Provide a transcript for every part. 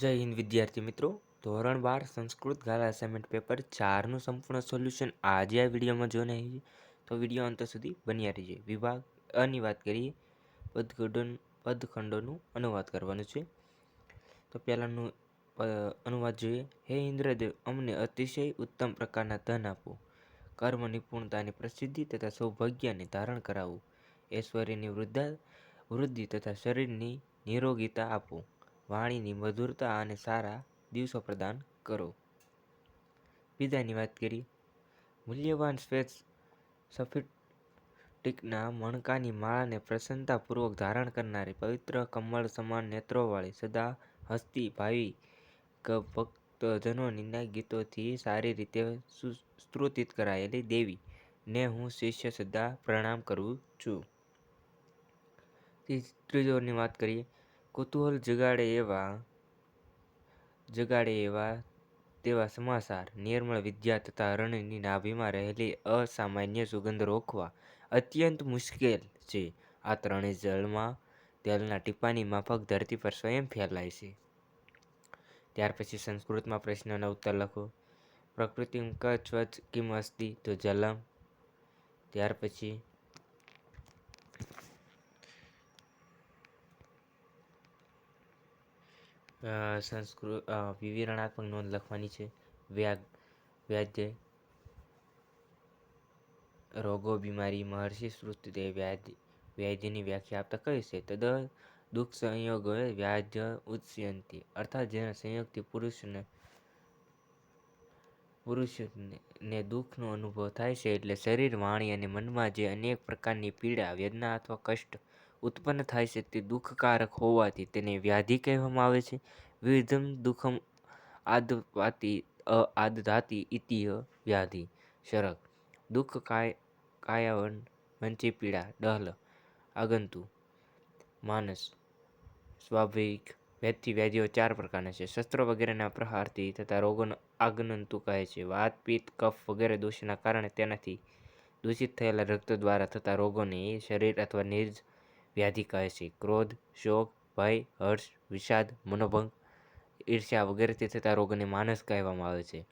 જય હિન્દ, વિદ્યાર્થી મિત્રો. ધોરણ બાર, સંસ્કૃત ગાલા અસાઇનમેન્ટ પેપર ચારનું સંપૂર્ણ સોલ્યુશન આજે આ વિડીયોમાં જોઈને આવી તો વીડિયો અંત સુધી બન્યા રહીએ વિભાગ અની વાત કરીએ, પદખંડન, પદખંડોનું અનુવાદ કરવાનું છે. તો પહેલાંનું અનુવાદ જોઈએ. હે ઇન્દ્રદેવ, અમને અતિશય ઉત્તમ પ્રકારના ધન આપો. કર્મ નિપુણતાની પ્રસિદ્ધિ તથા સૌભાગ્યને ધારણ કરાવવું ઐશ્વર્યની વૃદ્ધા, વૃદ્ધિ તથા શરીરની નિરોગીતા આપો. વાણીની મધુરતા અને સારા દિવસો પ્રદાન કરો. બીજાની વાત કરી મૂલ્યવાન શ્વેત સફિટિકના મણકાની માળાને પ્રસન્નતાપૂર્વક ધારણ કરનારી પવિત્ર કમળ સમાન નેત્રોવાળી સદા હસ્તી ભાવિ ભક્તજનોની ગીતોથી સારી રીતે સ્તુતિત કરાયેલી દેવી ને હું શિષ્ય સદા પ્રણામ કરું છું. ત્રીજોની વાત કરીએ. કુતૂહલ જગાડે એવા જગાડે એવા તેવા સમાચાર નિર્મળ વિદ્યા તથા અરણ્યની નાભીમાં રહેલી અસામાન્ય સુગંધ રોકવા અત્યંત મુશ્કેલ છે. આ ત્રણેય જળમાં તેલના ટીપાની માફક ધરતી પર સ્વયં ફેલાય છે. ત્યાર પછી સંસ્કૃતમાં પ્રશ્નનો ઉત્તર લખો. પ્રકૃતિ કચ્છ કિમ અસ્તિ તો જલમ. ત્યાર પછી સંસ્કૃત વિવરણાત્મક નોંધ લખવાની છે. વ્યાગ, વ્યાધ્ય, રોગો, બીમારી, મહર્ષિ સૃષ્ટિ વ્યાધ, વ્યાધ્યની વ્યાખ્યા આપતા કહે છે. તદ, દુઃખ સંયોગો વ્યાધ્ય ઉત્સયંતી અર્થાત જેના સંયોગથી પુરુષને પુરુષને દુઃખનો અનુભવ થાય છે એટલે શરીર, વાણી અને મનમાં જે અનેક પ્રકારની પીડા, વેદના અથવા કષ્ટ ઉત્પન્ન થાય છે તે દુઃખકારક હોવાથી તેને વ્યાધિ કહેવામાં આવે છે. વિવિધમ દુઃખમ આદવાતી આદધાતી ઇતિહ વ્યાધિ શરક દુઃખ કાય, કાયાવન, મંચી પીડા, ડહલ, આગંતુ, માનસ, સ્વાભાવિક વ્યક્તિ વ્યાધિઓ ચાર પ્રકારના છે. શસ્ત્રો વગેરેના પ્રહારથી તથા રોગોનો આગનંતુ કહે છે. વાત, પિત્ત, કફ વગેરે દોષના કારણે તેનાથી દૂષિત થયેલા રક્ત દ્વારા થતા રોગોને શરીર અથવા નિર્જ વ્યાધિ કહે છે. ક્રોધ, શોક, ભય, હર્ષ, વિષાદ, મનોભંગ, ઈર્ષ્યા વગેરેથી થતા રોગોને માનસ કહેવામાં આવે છે.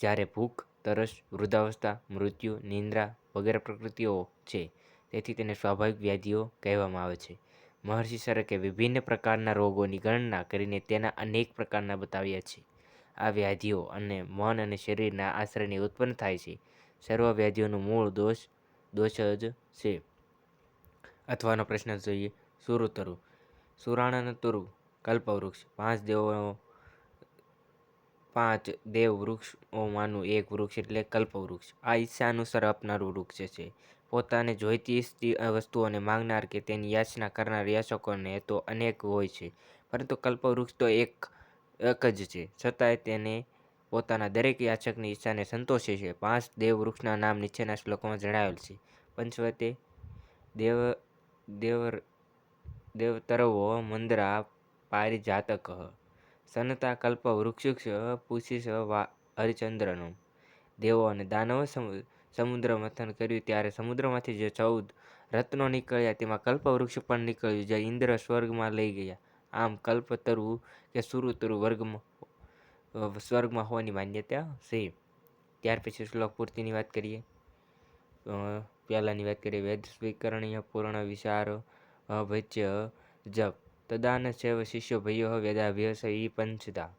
જ્યારે ભૂખ, તરસ, વૃદ્ધાવસ્થા, મૃત્યુ, નિંદ્રા વગેરે પ્રકૃતિઓ છે, તેથી તેને સ્વાભાવિક વ્યાધિઓ કહેવામાં આવે છે. મહર્ષિ સરકે વિભિન્ન પ્રકારના રોગોની ગણના કરીને તેના અનેક પ્રકારના બતાવ્યા છે. આ વ્યાધિઓ અને મન અને શરીરના આશ્રયની ઉત્પન્ન થાય છે. સર્વ વ્યાધિઓનું મૂળ દોષ દોષ જ છે. અથવાનો પ્રશ્ન જોઈએ. સુરુતરુ સુરાણન તુરુ. કલ્પવૃક્ષ. પાંચ દેવો પાંચ દેવ વૃક્ષોમાંનું એક વૃક્ષ એટલે કલ્પવૃક્ષ. આ ઈચ્છા અનુસાર આપનારું વૃક્ષ છે. પોતાને જોઈતી વસ્તુઓને માંગનાર કે તેની યાચના કરનાર યાચકોને તો અનેક હોય છે. પરંતુ કલ્પવૃક્ષ તો એક એક જ છે. છતાંય તેને પોતાના દરેક યાચકની ઈચ્છાને સંતોષે છે. પાંચ દેવ વૃક્ષના નામ નીચેના શ્લોકોમાં જણાવેલ છે. પંચવતે દેવ દેવ દેવતરવો મંદરા પારિજાતક. સનતા કલ્પ વૃક્ષુક્ષ પુષિષ વા, હરિચંદ્રનો. દેવો અને દાનવ સમુદ્ર મંથન કર્યું ત્યારે સમુદ્રમાંથી જે ચૌદ રત્નો નીકળ્યા તેમાં કલ્પવૃક્ષ પણ નીકળ્યું જે ઇન્દ્ર સ્વર્ગમાં લઈ ગયા. આમ કલ્પતરુ કે સુરુતરુ વર્ગમાં સ્વર્ગમાં હોવાની માન્યતા છે. ત્યાર પછી શ્લોક પૂર્તિની વાત કરીએ. પહેલાંની વાત કરીએ, વેદ સ્વીકરણીય પૂર્ણ વિચાર ભચ્ય જપ. તદાન સેવ શિષ્યો ભયો વેદાભ્યાસ ઈ પંચદા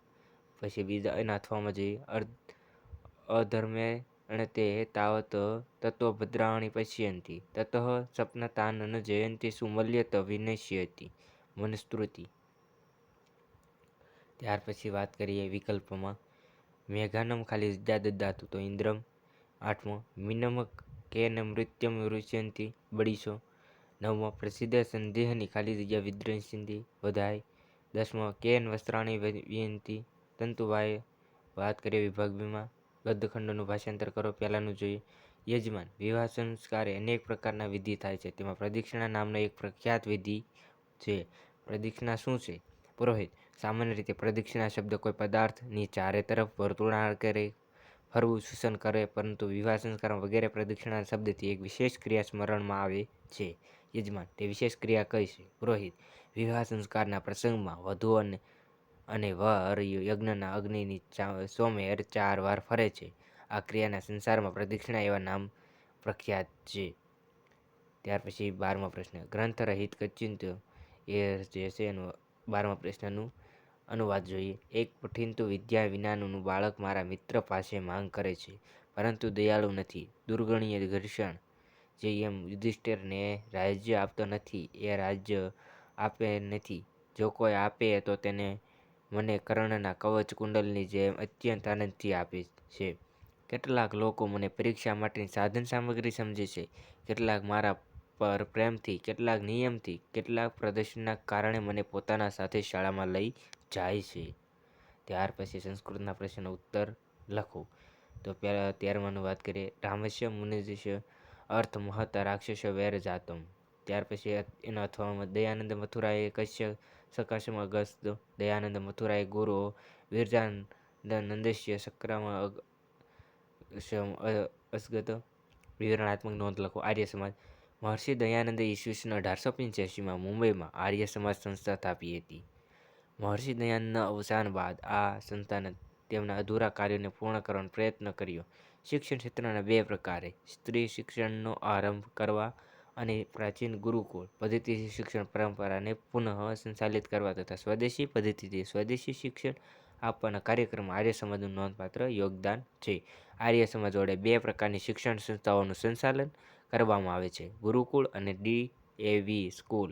પછી બીજા એના અથવામાં જઈએ અધર્મે અને તે તાવત તત્વભદ્રાણી પશ્યંતી. તતઃ સપનતાનન જયંતી સુમલ્યત વિનશ્યતી. મનસ્તુતિ. ત્યાર પછી વાત કરીએ વિકલ્પમાં. મેઘાનમ ખાલી દદાતુ તો ઇન્દ્રમ. આઠમો મિનમ કેન મૃત્યમ રુચ્યંતી બળીશો. નવમો પ્રસિદ્ધ સંદેહની ખાલી જગ્યા વિદ્રંસિંદી વધાય. દસમો કેન વસ્ત્રાણી વિયંતી તંતુભાઈ વાત કરીએ વિભાગ બીમાં ગદ્યખંડોનું ભાષાંતર કરો પહેલાંનું જોઈએ. યજમાન, વિવાહ સંસ્કારે અનેક પ્રકારના વિધિ થાય છે. તેમાં પ્રદક્ષિણા નામનો એક પ્રખ્યાત વિધિ છે. પ્રદક્ષિણા શું છે? પુરોહિત, સામાન્ય રીતે પ્રદક્ષિણા શબ્દ કોઈ પદાર્થની ચારે તરફ વર્તુળાકાર ફરવું સૂચન કરે, પરંતુ વિવાહ સંસ્કાર વગેરે પ્રદક્ષિણા શબ્દથી એક વિશેષ ક્રિયા સ્મરણમાં આવે છે યજમાન, તે વિશેષ ક્રિયા કઈ છે પુરોહિત, વિવાહ સંસ્કારના પ્રસંગમાં વધુ અને અને વર યજ્ઞના અગ્નિની સોમેર ચાર વાર ફરે છે. આ ક્રિયાના સંસારમાં પ્રદક્ષિણા એવા નામ પ્રખ્યાત છે. ત્યાર પછી બારમો પ્રશ્ન ગ્રંથ રહિત કચિંત એ જે છે એનું બારમા પ્રશ્નનું અનુવાદ જોઈએ. એક પઠિંતુ વિદ્યા વિનાનું બાળક મારા મિત્ર પાસે માંગ કરે છે, પરંતુ દયાળુ નથી. દુર્ગણીય ઘર્ષણ જે એમ યુધિષ્ઠિરને રાજ્ય આપતો નથી, એ રાજ્ય આપે નથી. જો કોઈ આપે તો તેને મને કર્ણના કવચ કુંડલની જેમ અત્યંત આનંદથી આપે છે. કેટલાક લોકો મને પરીક્ષા માટેની સાધન સામગ્રી સમજે છે. કેટલાક મારા પર પ્રેમથી, કેટલાક નિયમથી, કેટલાક પ્રદર્શનના કારણે મને પોતાના સાથે શાળામાં લઈ જાય છે. ત્યાર પછી સંસ્કૃતના પ્રશ્નનો ઉત્તર લખો તો પહેલાં તેરમાનું વાત કરીએ રામસ્ય મુનિજસ્ય અર્થ મહત રાક્ષસ વેર જાતમ ત્યાર પછી એનો અથવામાં દયાનંદ મથુરાએ કશ્ય સકાશમ અગસ્ત દયાનંદ મથુરાએ ગુરુ વિરજાનંદસ્ય સક્રમ અસગત વિવરણાત્મક નોંધ લખો આર્ય સમાજ મહર્ષિ દયાનંદે ઈસવીસન અઢારસો પંચ્યાસીમાં મુંબઈમાં આર્ય સમાજ સંસ્થા સ્થાપી હતી. મહર્ષિ દયાનના અવસાન બાદ આ સંસ્થાને તેમના અધૂરા કાર્યોને પૂર્ણ કરવાનો પ્રયત્ન કર્યો. શિક્ષણ ક્ષેત્રના બે પ્રકારે, સ્ત્રી શિક્ષણનો આરંભ કરવા અને પ્રાચીન ગુરુકુળ, પદ્ધતિથી શિક્ષણ પરંપરાને પુનઃ સંચાલિત કરવા તથા સ્વદેશી પદ્ધતિથી સ્વદેશી શિક્ષણ આપવાના કાર્યક્રમમાં આર્ય સમાજનું નોંધપાત્ર યોગદાન છે. આર્ય સમાજ વડે બે પ્રકારની શિક્ષણ સંસ્થાઓનું સંચાલન કરવામાં આવે છે ગુરુકુળ અને ડી એવી સ્કૂલ.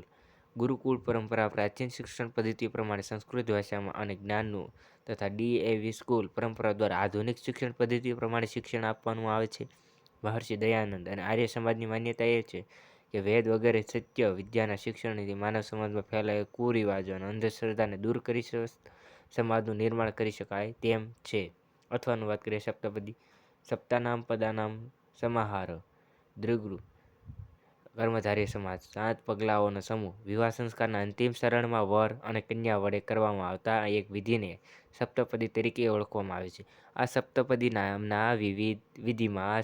ગુરુકુળ પરંપરા, પ્રાચીન શિક્ષણ પદ્ધતિ પ્રમાણે સંસ્કૃત ભાષામાં અને જ્ઞાનનું તથા ડી.એ.વી. સ્કૂલ પરંપરા દ્વારા આધુનિક શિક્ષણ પદ્ધતિ પ્રમાણે શિક્ષણ આપવામાં આવે છે. મહર્ષિ દયાનંદ અને આર્ય સમાજની માન્યતા એ છે કે વેદ વગેરે સત્ય, વિદ્યાના શિક્ષણથી માનવ સમાજમાં ફેલાયેલ કુરિવાજો અને અંધશ્રદ્ધાને દૂર કરી સમાજનું નિર્માણ કરી શકાય તેમ છે. અથવાનું વાત કરીએ સપ્તપદી સપ્તાનામ, પદાનામ, સમાહાર દ્વિગુ કર્મધારય સમાજ, સાત પગલાઓનો સમૂહ, વિવાહ સંસ્કારના અંતિમ શરણમાં વર અને કન્યા વડે કરવામાં આવતા એક વિધિને સપ્તપદી તરીકે ઓળખવામાં આવે છે. આ સપ્તપદી નામના વિધિમાં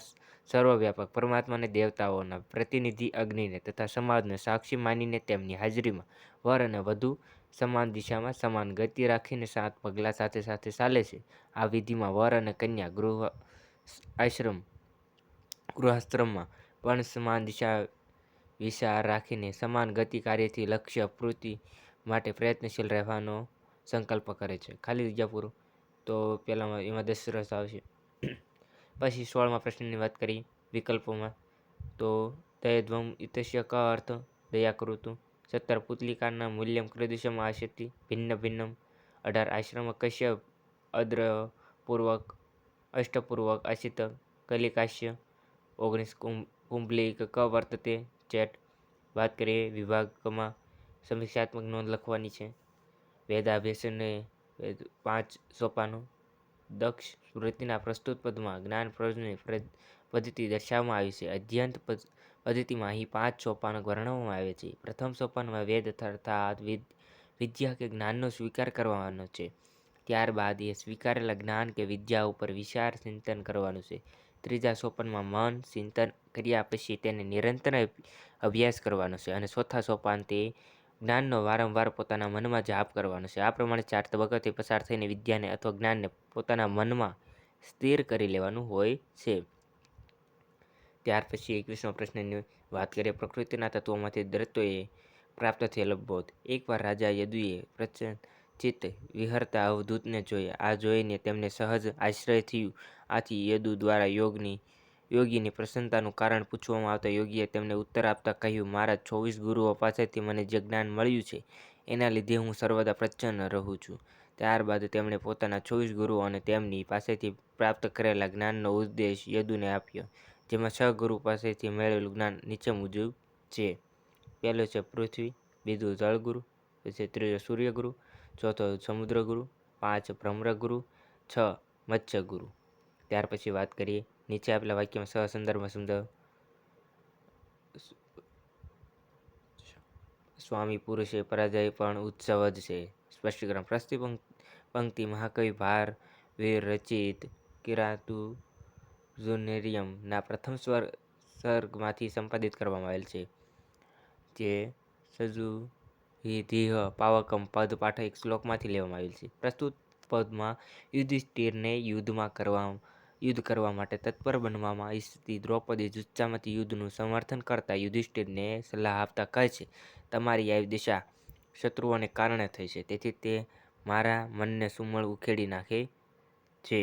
સર્વવ્યાપક પરમાત્માને દેવતાઓના પ્રતિનિધિ અગ્નિને તથા સમાજને સાક્ષી માનીને તેમની હાજરીમાં વર અને વધુ સમાન દિશામાં સમાન ગતિ રાખીને સાત પગલાં સાથે સાથે ચાલે છે. આ વિધિમાં વર અને કન્યા ગૃહ આશ્રમ, ગૃહાશ્રમમાં પણ સમાન દિશા વિચાર રાખીને સમાન ગતિ કાર્યથી લક્ષ્ય, પૂર્તિ માટે પ્રયત્નશીલ રહેવાનો સંકલ્પ કરે છે. ખાલી જગ્યા પૂરું. તો પહેલાંમાં એમાં દશરથ આવશે. પછી સોળમાં પ્રશ્નની વાત કરી વિકલ્પોમાં. તો દયધ્વમ ઇતસ્ય ક અર્થ દયા કૃતુ સત્તર પુતલિકાના મૂલ્યમ કીદૃશમ આસ્યતિ ભિન્ન ભિન્નમ. અઢાર આશ્રમ કશ્ય અદ્રપૂર્વક અષ્ટપૂર્વક આશિત કલિકાશ્ય. ઓગણીસ કુંભલિક ક વર્તતે ચેટ વાત કરીએ વિભાગમાં સમીક્ષાત્મક નોંધ લખવાની છે. વેદાભ્યાસને પાંચ સોપાનો દક્ષ વૃત્તિના પ્રસ્તુત પદમાં જ્ઞાન પ્રજ્ઞની પદ્ધતિ દર્શાવવામાં આવી છે. અધ્યયન પદ્ધતિમાં અહીં પાંચ સોપાનો વર્ણવવામાં આવે છે. પ્રથમ સોપાનમાં વેદ અર્થાત વિદ્યા કે જ્ઞાનનો સ્વીકાર કરવાનો છે. ત્યારબાદ એ સ્વીકારેલા જ્ઞાન કે વિદ્યા ઉપર વિચાર ચિંતન કરવાનું છે. ત્રીજા સોપાનમાં મન, ચિંતન કર્યા પછી તેને નિરંતર અભ્યાસ કરવાનો છે અને ચોથા સોપાનથી જ્ઞાનનો વારંવાર પોતાના મનમાં જાપ કરવાનો છે. આ પ્રમાણે ચાર તબક્કાથી પસાર થઈને વિદ્યાને અથવા જ્ઞાનને પોતાના મનમાં સ્થિર કરી લેવાનું હોય છે. ત્યાર પછી એકવીસમા પ્રશ્નની વાત કરીએ પ્રકૃતિના તત્વોમાંથી દૈત્યોને પ્રાપ્ત થયેલ બોધ. એકવાર રાજા યદુએ પ્રસન્નચિત્ત વિહરતા અવધૂતને જોયા. આ જોઈને તેમને સહજ આશ્રય થયું. આથી યદુ દ્વારા યોગીની પ્રસન્નતાનું કારણ પૂછવામાં આવતા યોગીએ તેમને ઉત્તર આપતા કહ્યું મારા ચોવીસ ગુરુઓ પાસેથી મને જે જ્ઞાન મળ્યું છે, એના લીધે હું સર્વદા પ્રચન્ન રહું છું. ત્યારબાદ તેમણે પોતાના ચોવીસ ગુરુઓ અને તેમની પાસેથી પ્રાપ્ત કરેલા જ્ઞાનનો ઉપદેશ યદુને આપ્યો. જેમાં છ ગુરુ પાસેથી મેળવેલું જ્ઞાન નીચે મુજબ છે. પહેલો છે પૃથ્વી, બીજું જળગુરુ પછી ત્રીજો સૂર્યગુરુ ચોથો સમુદ્રગુરુ પાંચ બ્રહ્મગુરુ, છ મત્સ્યગુરુ ત્યાર પછી વાત કરીએ નીચે આપેલા વાક્યમાં સહસંદર્ભમાં સમજાવો. સ્વામી પુરુષે પરાજય પણ ઉત્સવ જ છે. સ્પષ્ટીકરણ પ્રસ્તુત પંક્તિ, મહાકવિ ભારવીર રચિત, કિરાતુ ઝુનેરિયમના પ્રથમ સર્ગમાંથી સંપાદિત કરવામાં આવેલ છે. જે વિધિહ પાવકમ પદ પાઠ એક શ્લોકમાંથી લેવામાં આવેલ છે પ્રસ્તુત પદમાં યુધિષ્ઠિરને યુદ્ધમાં કરવા યુદ્ધ કરવા માટે તત્પર બનવામાં ઈચ્છતી દ્રૌપદી જુચ્ચામતી યુદ્ધનું સમર્થન કરતા યુધિષ્ઠિરને સલાહ આપતા કહે છે, તમારી આવી દિશા શત્રુઓને કારણે થઈ છે, તેથી તે મારા મનને સુમળ ઉખેડી નાખે છે.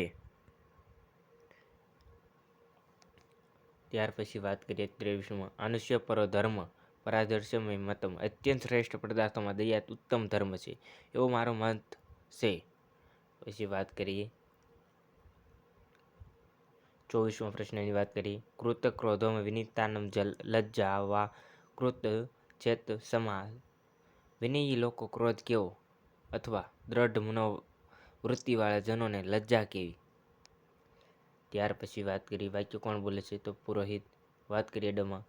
ત્યાર પછી વાત કરીએ ત્રેવીસમાં અનુષ્ય પરો ધર્મ પરાધર્શમય મતમ. અત્યંત શ્રેષ્ઠ પદાર્થોમાં દયા ઉત્તમ ધર્મ છે, એવો મારો મત છે. પછી વાત કરીએ ચોવીસમો પ્રશ્નની વાત કરી. કૃત ક્રોધમ વિનિતાનમ જલ લજ્જા વા કૃત ચેત સમા વિનયી લોકો ક્રોધ કેવો? અથવા દ્રઢ મનોવૃત્તિવાળા જનોને લજ્જા કેવી? ત્યાર પછી વાત કરી વાક્ય કોણ બોલે છે તો પુરોહિત વાત કરીએ ડમાં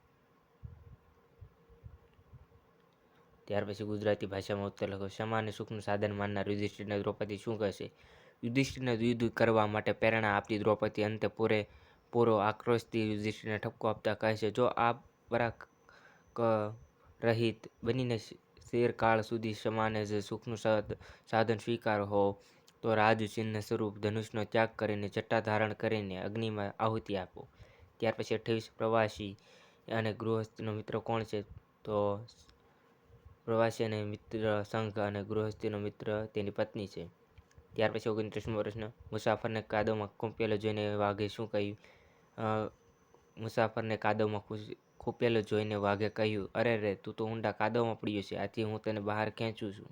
ત્યાર પછી ગુજરાતી ભાષામાં ઉત્તર લખો. ક્ષમા અને સુખનું સાધન માનનાર યુધિષ્ઠિરને દ્રૌપદી શું કહેશે યુધિષ્ઠિરને યુદ્ધ કરવા માટે પ્રેરણા આપતી દ્રૌપદી અંતે પૂરે પૂરો આક્રોશથી યુધિષ્ઠિરને ઠપકો આપતા કહે છે, જો આ પરાક રહિત બનીને શેરકાળ સુધી સમાને જ સુખનું સાધન સ્વીકાર હો, તો રાજચિહ્ન સ્વરૂપ ધનુષનો ત્યાગ કરીને જટા ધારણ કરીને અગ્નિમાં આહુતિ આપો. ત્યાર પછી અઠ્યાવીસ પ્રવાસી અને ગૃહસ્થનો મિત્ર કોણ છે? તો પ્રવાસી અને મિત્ર સંઘ અને ગૃહસ્થીનો મિત્ર તેની પત્ની છે. ત્યાર પછી ઓગણત્રીસમો પ્રશ્ન મુસાફરને કાદવમાં ખૂંપેલો જોઈને વાઘે શું કહ્યું? મુસાફરને કાદવમાં ખૂંપેલો જોઈને વાઘે કહ્યું, અરે રે, તું તો ઊંડા કાદવમાં પડ્યો છે, આથી હું તને બહાર ખેંચું છું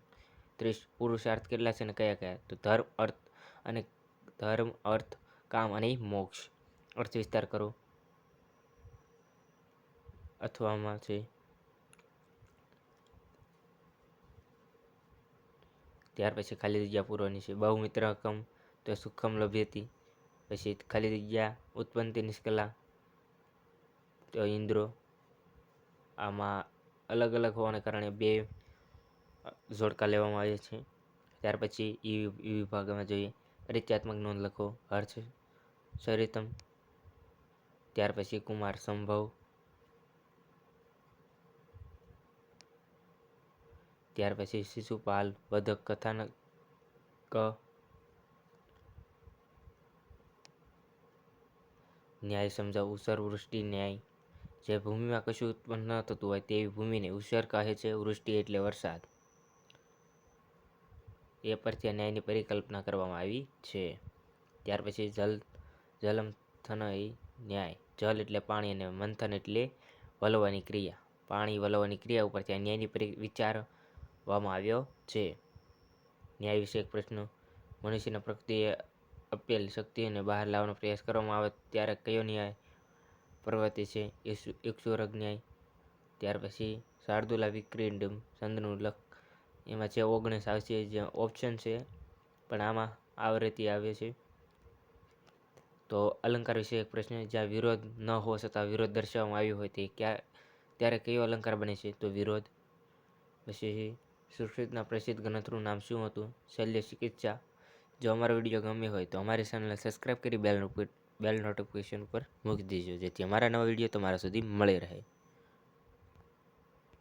ત્રીસ પુરુષાર્થ કેટલા છે અને કયા કયા? તો ધર્મ, અર્થ અને ધર્મ, અર્થ, કામ અને મોક્ષ. અર્થ વિસ્તાર કરો અથવામાં છે ત્યાર પછી ખાલી જગ્યા પૂરવાની છે. બહુ મિત્ર હકમ, તો સુખમ લભ્યતી. પછી ખાલી જગ્યા ઉત્પન્નતી નિષ્કલા, તો ઇન્દ્રો. આમાં અલગ અલગ હોવાને કારણે બે જોડકા લેવામાં આવે છે. ત્યાર પછી ઈ વિભાગમાં જોઈએ. પરિચયાત્મક નોંધ લખો. હર્ષ સરિતમ ત્યાર પછી કુમાર, સંભવ. ત્યાર પછી શિશુપાલ વધક કથાનક ન્યાય સમજાવ ઉસર વૃષ્ટિ ન્યાય. જે ભૂમિમાં કશું ઉત્પન્ન ન થતું હોય તેવી ભૂમિને ઉસર કહે છે વૃષ્ટિ એટલે વરસાદ. એ પરથી ન્યાયની પરિકલ્પના કરવામાં આવી છે. ત્યાર પછી જલ જલમથન ન્યાય. જલ એટલે પાણી અને મંથન એટલે વલવાની ક્રિયા. પાણી વલવાની ક્રિયા ઉપરથી ન્યાયની વિચારવામાં આવ્યો છે. ન્યાય વિષયક પ્રશ્ન. મનુષ્યના પ્રકૃતિએ આપેલ શક્તિને બહાર લાવવાનો પ્રયાસ કરવામાં આવે ત્યારે કયો ન્યાય પ્રવૃત્તિ છે? ઈક્ષુરગ ન્યાય. ત્યાર પછી શાર્દુલા વિક્રીડમ સંદનું લખ. એમાં છે ઓગણીસ આવશે જે ઓપ્શન છે, પણ આમાં આવૃત્તિ આવે છે. તો અલંકાર વિશે એક પ્રશ્ન. જ્યાં વિરોધ ન હોવા છતાં વિરોધ દર્શાવવામાં આવ્યો હોય તે ક્યાં ત્યારે કયો અલંકાર બને છે? તો વિરોધ. પછી સુશ્રુતના પ્રસિદ્ધ ગ્રંથનું નામ શું હતું? શલ્ય ચિકિત્સા. જો અમારો વીડિયો ગમ્યો હોય તો અમારી ચેનલને સબસ્ક્રાઈબ કરી બેલ બેલ નોટિફિકેશન પર મૂકી દેજો, જેથી અમારા નવા વીડિયો તમારા સુધી મળી રહે.